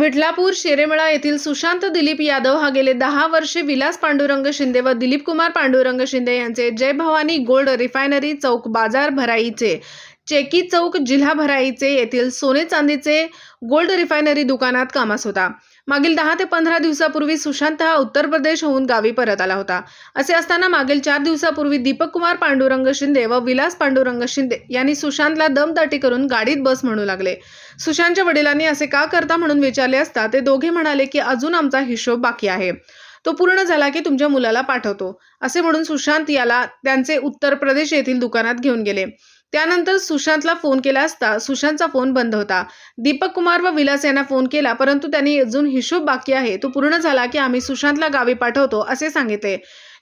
विठलापूर शेरेमळा येथील सुशांत दिलीप यादव हा गेले दहा वर्षे विलास पांडुरंग शिंदे व दिलीप कुमार पांडुरंग शिंदे यांचे जय भवानी गोल्ड रिफायनरी चौक बाजार भराईचे. चेकी चौक जिल्हा भराईचे येथील सोने चांदीचे गोल्ड रिफायनरी दुकानात कामास होता. मागील दहा ते पंधरा दिवसापूर्वी सुशांत हा उत्तर प्रदेश होऊन गावी परत आला होता. असे असताना मागील चार दिवसापूर्वी दीपक कुमार पांडुरंग शिंदे व विलास पांडुरंग शिंदे यांनी सुशांतला दमदाटी करून गाडीत बस म्हणू लागले. सुशांतच्या वडिलांनी असे का करता म्हणून विचारले असता ते दोघे म्हणाले की अजून आमचा हिशोब बाकी आहे. तो पूर्ण झाला की तुमच्या मुलाला पाठवतो. असे म्हणून सुशांत याला त्यांचे उत्तर प्रदेश येथील दुकानात घेऊन गेले. त्यानंतर सुशांतला फोन केला असता सुशांतचा फोन बंद होता. दीपक कुमार व विलास यांना फोन केला परंतु त्यांनी अजून हिशोब बाकी आहे. तो पूर्ण झाला की आम्ही सुशांतला गावी पाठवतो असे सांगितले.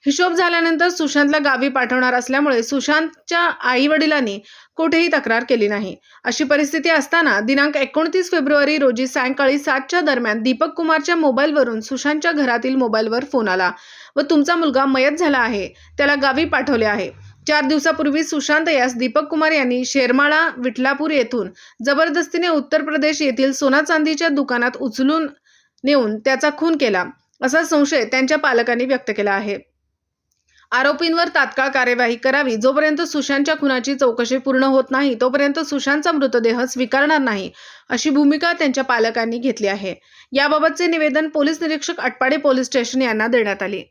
हिशोब झाल्यानंतर सुशांतला गावी पाठवणार असल्यामुळे सुशांतच्या आई वडिलांनी कुठेही तक्रार केली नाही. अशी परिस्थिती असताना दिनांक एकोणतीस फेब्रुवारी रोजी सायंकाळी सातच्या दरम्यान दीपक कुमारच्या मोबाईलवरून सुशांतच्या घरातील मोबाईलवर फोन आला व तुमचा मुलगा मयत झाला आहे त्याला गावी पाठवले आहे. चार दिवसापूर्वी सुशांत यास दीपक कुमार यांनी शेरमाळा विठलापूर येथून जबरदस्तीने उत्तर प्रदेश येथील सोना चांदीच्या दुकानात उचलून नेऊन त्याचा खून केला असा संशय त्यांच्या पालकांनी व्यक्त केला आहे. आरोपींवर तात्काळ कार्यवाही करावी जोपर्यंत सुशांतच्या खुनाची चौकशी पूर्ण होत नाही तोपर्यंत सुशांतचा मृतदेह स्वीकारणार नाही अशी भूमिका त्यांच्या पालकांनी घेतली आहे. याबाबतचे निवेदन पोलीस निरीक्षक अटपाडे पोलीस स्टेशन यांना देण्यात आले.